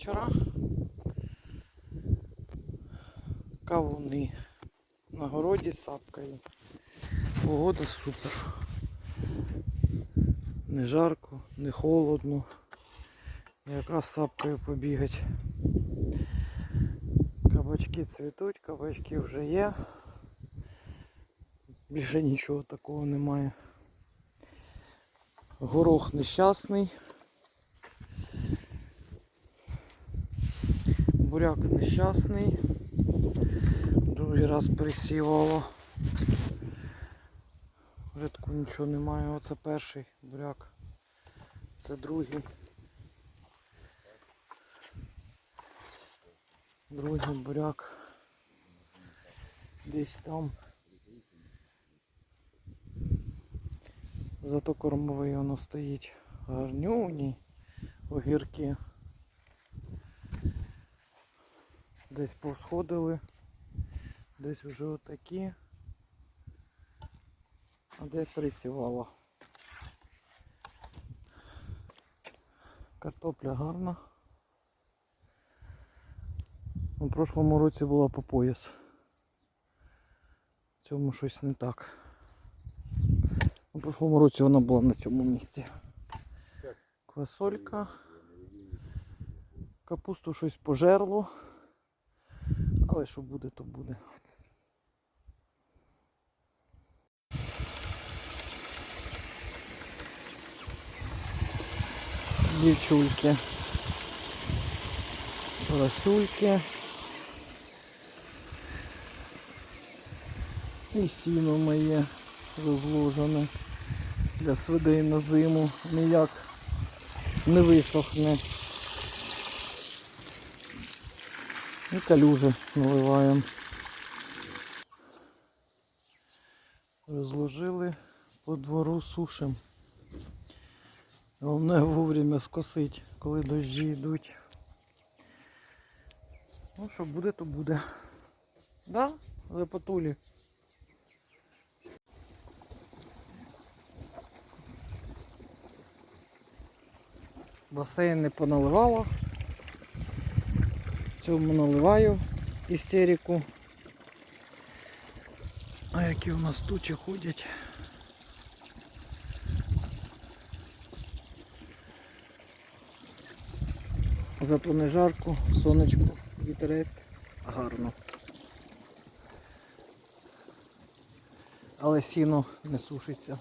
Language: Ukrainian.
вечора. Кавуни. На городі сапкаю. Погода супер. Не жарко, не холодно. Якраз сапкою побігать. Кабачки цвітуть, кабачки вже є. Більше нічого такого немає. Горох нещасний. Буряк нещасний. Другий раз присівало. В рядку нічого немає. Оце перший буряк. Це другий. Другий буряк. Десь там. Зато кормовий воно стоїть гарнюні огірки. Десь повсходили, десь вже отакі, а де присівала. Картопля гарна. У прошлому році була по пояс. В цьому щось не так. У прошлому році вона була на цьому місці. Квасолька. Капусту щось пожерло. Але що буде, то буде. Дівчульки. Поросюльки. І сіно моє розложене для свидей на зиму ніяк не висохне. І калюжі наливаємо. Розложили по двору сушим. Головне вовремя скосить, коли дощі йдуть. Ну що буде, то буде. Да? Лепотулі. Басейн не поналивало. Цьому наливаю істерику. А які у нас тучі ходять. Зато не жарко, сонечко, вітерець, гарно. Але сіно не сушиться.